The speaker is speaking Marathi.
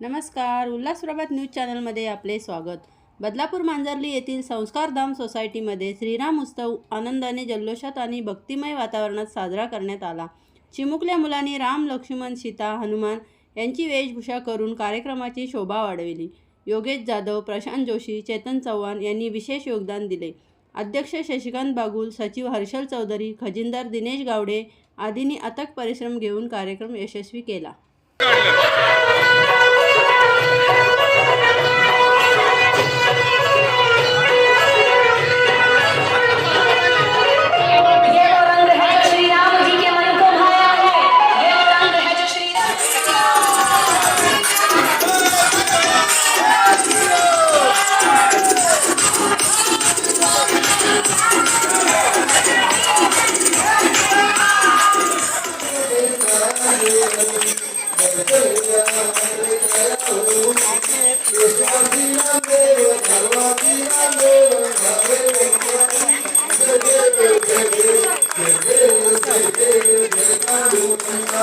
नमस्कार उल्हासप्रभात न्यूज चॅनलमध्ये आपले स्वागत. बदलापूर मांजर्ली येथील संस्कारधाम सोसायटीमध्ये श्रीराम उत्सव आनंदाने जल्लोषात आणि भक्तिमय वातावरणात साजरा करण्यात आला. चिमुकल्या मुलांनी राम लक्ष्मण सीता हनुमान यांची वेशभूषा करून कार्यक्रमाची शोभा वाढविली. योगेश जाधव प्रशांत जोशी चेतन चव्हाण यांनी विशेष योगदान दिले. अध्यक्ष शशिकांत बागुल सचिव हर्षल चौधरी खजिनदार दिनेश गावडे आदींनी अथक परिश्रम घेऊन कार्यक्रम यशस्वी केला. Hare Dev Hare